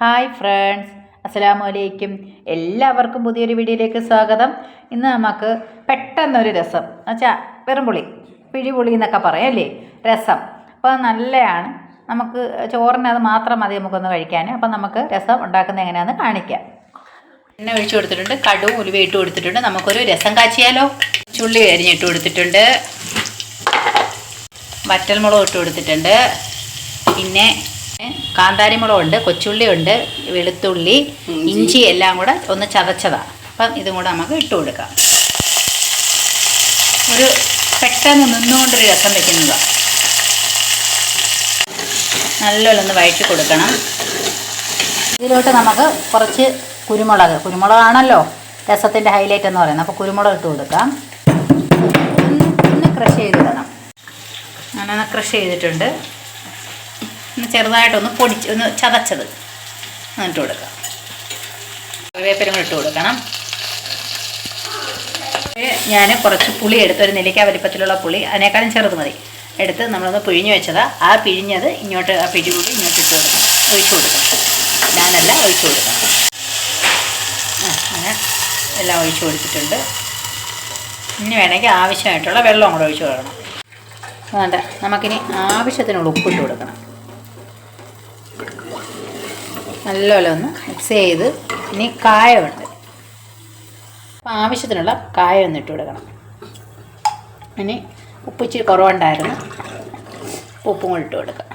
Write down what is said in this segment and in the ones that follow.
Hi friends. അസ്സലാമു അലൈക്കും എല്ലാവർക്കും പുതിയൊരു വീഡിയോയിലേക്ക് സ്വാഗതം. ഇന്ന് നമുക്ക് പെട്ടെന്നൊരു രസം. എന്നുവെച്ചാൽ വെറും പുളി പിഴിപുളി എന്നൊക്കെ പറയും അല്ലേ? രസം. അപ്പോൾ നല്ലതാണ്. നമുക്ക് ചോറിന് അത് മാത്രം മതി നമുക്കൊന്ന് കഴിക്കാൻ. അപ്പം നമുക്ക് രസം ഉണ്ടാക്കുന്നത് എങ്ങനെയാണെന്ന് കാണിക്കാം. എണ്ണ ഒഴിച്ചു കൊടുത്തിട്ടുണ്ട്. കടുവും ഉലുവ ഇട്ട് കൊടുത്തിട്ടുണ്ട്. നമുക്കൊരു രസം കാച്ചിയാലോ? ചുള്ളി അരിഞ്ഞിട്ട് കൊടുത്തിട്ടുണ്ട്. വറ്റൽമുളക് ഇട്ട് കൊടുത്തിട്ടുണ്ട്. പിന്നെ കാന്താരി മുളകുണ്ട് കൊച്ചുള്ളി ഉണ്ട് വെളുത്തുള്ളി ഇഞ്ചി. എല്ലാം കൂടെ ഒന്ന് ചതച്ചതാണ് അപ്പം ഇതും കൂടെ നമുക്ക് ഇട്ട് കൊടുക്കാം. ഒരു പെട്ടെന്ന് നിന്നുകൊണ്ടൊരു രസം വയ്ക്കുന്നതാണ് നല്ലോണം ഒന്ന് വഴറ്റി കൊടുക്കണം. ഇതിലോട്ട് നമുക്ക് കുറച്ച് കുരുമുളക്. കുരുമുളകാണല്ലോ രസത്തിന്റെ ഹൈലൈറ്റ് എന്ന് പറയുന്നത്. അപ്പോൾ കുരുമുളക് ഇട്ട് കൊടുക്കാം. ഒന്ന് ക്രഷ് ചെയ്തിടണം. അങ്ങനെ ക്രഷ് ചെയ്തിട്ടുണ്ട്. ഒന്ന് ചെറുതായിട്ടൊന്ന് പൊടിച്ച് ഒന്ന് ചതച്ചത്. എന്നിട്ട് കൊടുക്കാം. കറിവേപ്പിലും കൂടെ ഇട്ട് കൊടുക്കണം. ഞാൻ കുറച്ച് പുളി എടുത്ത് ഒരു നെല്ലിക്ക വലിപ്പത്തിലുള്ള പുളി അതിനേക്കാളും ചെറുത് മതി. എടുത്ത് നമ്മളൊന്ന് പിഴിഞ്ഞ് വെച്ചതാ. ആ പിഴിഞ്ഞത് ഇങ്ങോട്ട് ആ പിഴി കൂടി ഇങ്ങോട്ട് ഇട്ട് കൊടുക്കണം. ഒഴിച്ചു കൊടുക്കണം. ഞാനല്ല ഒഴിച്ചു കൊടുക്കണം. അങ്ങനെ എല്ലാം ഒഴിച്ചു കൊടുത്തിട്ടുണ്ട്. ഇനി വേണമെങ്കിൽ ആവശ്യമായിട്ടുള്ള വെള്ളം കൂടെ ഒഴിച്ചു കൊടുക്കണം. വേണ്ട നമുക്കിനി ആവശ്യത്തിനുള്ള ഉപ്പിട്ട് കൊടുക്കണം. നല്ലപോലെ ഒന്ന് മിക്സ് ചെയ്ത് ഇനി കായമുണ്ട് അപ്പം ആവശ്യത്തിനുള്ള കായ ഒന്ന് ഇട്ട് കൊടുക്കണം. ഇനി ഉപ്പ് ഇച്ചിരി കുറവുണ്ടായിരുന്നു ഉപ്പും കൂടി ഇട്ട് കൊടുക്കാം.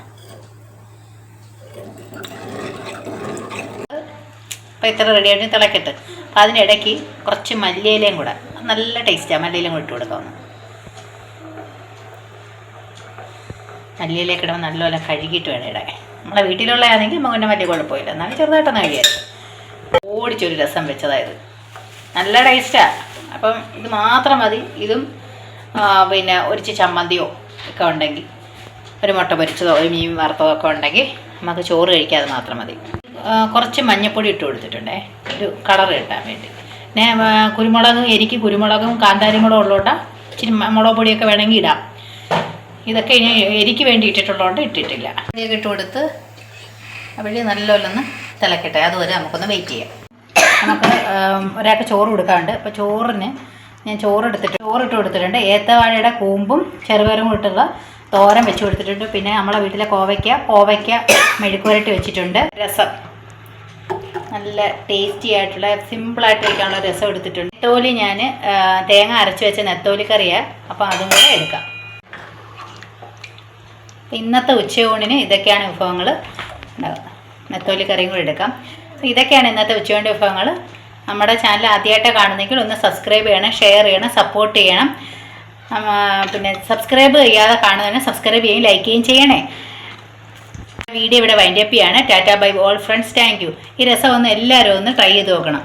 അപ്പോൾ ഇത്ര റെഡിയായിട്ട് തിളക്കട്ടെ. അപ്പോൾ അതിനിടയ്ക്ക് കുറച്ച് മല്ലിയിലയും കൂടെ. നല്ല ടേസ്റ്റാണ് മല്ലിയിലും കൂടി ഇട്ട് കൊടുക്കാം മല്ലിയിലേക്ക് ഇടുമ്പോൾ നല്ലപോലെ കഴുകിയിട്ട് വേണം ഇടാൻ. നമ്മളെ വീട്ടിലുള്ളതാണെങ്കിൽ നമുക്ക് പിന്നെ വലിയ കുഴപ്പമില്ല. എന്നാലും ചെറുതായിട്ടൊന്ന് കഴിയാറ് ഓടിച്ചൊരു രസം വെച്ചതായത്. നല്ല ടേസ്റ്റാണ് അപ്പം ഇത് മാത്രം മതി. ഇതും പിന്നെ ഒരിച്ച് ചമ്മന്തിയോ ഒക്കെ ഉണ്ടെങ്കിൽ ഒരു മുട്ട പൊരിച്ചതോ ഒരു മീൻ വറുത്തതോ ഒക്കെ ഉണ്ടെങ്കിൽ നമുക്ക് ചോറ് കഴിക്കാതെ മാത്രം മതി. കുറച്ച് മഞ്ഞപ്പൊടി ഇട്ട് കൊടുത്തിട്ടുണ്ടേ. ഒരു കളർ കിട്ടാൻ വേണ്ടി. പിന്നെ കുരുമുളകും എരിക്ക് കുരുമുളകും കാന്താരി മുളകും ഉള്ളോട്ടാ ഇച്ചിരി മുളക് പൊടിയൊക്കെ വേണമെങ്കിൽ ഇടാം. ഇതൊക്കെ ഇനി എരിക്ക് വേണ്ടി ഇട്ടിട്ടുള്ളതുകൊണ്ട് ഇട്ടിട്ടില്ല. ഇതൊക്കെ ഇട്ട് കൊടുത്ത് അവിടെ നല്ലോലൊന്ന് തിളക്കട്ടെ. അതുവരെ നമുക്കൊന്ന് വെയിറ്റ് ചെയ്യാം. നമുക്ക് ഒരാൾക്ക് ചോറ് കൊടുക്കാറുണ്ട് അപ്പോൾ ചോറിന് ഞാൻ ചോറ് എടുത്തിട്ട് ചോറ് ഇട്ട് കൊടുത്തിട്ടുണ്ട്. ഏത്തവാഴയുടെ കൂമ്പും ചെറുപയറും ഇട്ടുള്ള തോരൻ വെച്ച് കൊടുത്തിട്ടുണ്ട്. പിന്നെ നമ്മളെ വീട്ടിലെ കോവയ്ക്ക കോവയ്ക്ക മെഴുക്കുവരട്ടി വെച്ചിട്ടുണ്ട്. രസം. നല്ല ടേസ്റ്റി ആയിട്ടുള്ള സിമ്പിളായിട്ട് വയ്ക്കാനുള്ള രസം എടുത്തിട്ടുണ്ട്. നെത്തോലി ഞാൻ തേങ്ങ അരച്ച് വെച്ച നെത്തോലി കറിയാണ് അപ്പോൾ അതും കൂടെ എടുക്കാം. ഇന്നത്തെ ഉച്ചയൂണിന് ഇതൊക്കെയാണ് വിഭവങ്ങൾ. ഉണ്ടാവുക നെത്തോലി കറിയും കൂടി എടുക്കാം. ഇതൊക്കെയാണ് ഇന്നത്തെ ഉച്ചയൂണിന്റെ വിഭവങ്ങൾ. നമ്മുടെ ചാനൽ ആദ്യമായിട്ട് കാണുന്നെങ്കിൽ ഒന്ന് സബ്സ്ക്രൈബ് ചെയ്യണം ഷെയർ ചെയ്യണം സപ്പോർട്ട് ചെയ്യണം. പിന്നെ സബ്സ്ക്രൈബ് ചെയ്യാതെ കാണുന്നതിന് സബ്സ്ക്രൈബ് ചെയ്യുകയും ലൈക്ക് ചെയ്യുകയും ചെയ്യണേ. വീഡിയോ ഇവിടെ വൈൻഡപ്പ് ചെയ്യാണ്. Tata bye all friends. Thank you. ഈ രസം ഒന്ന് എല്ലാവരും ഒന്ന് ട്രൈ ചെയ്ത് നോക്കണം.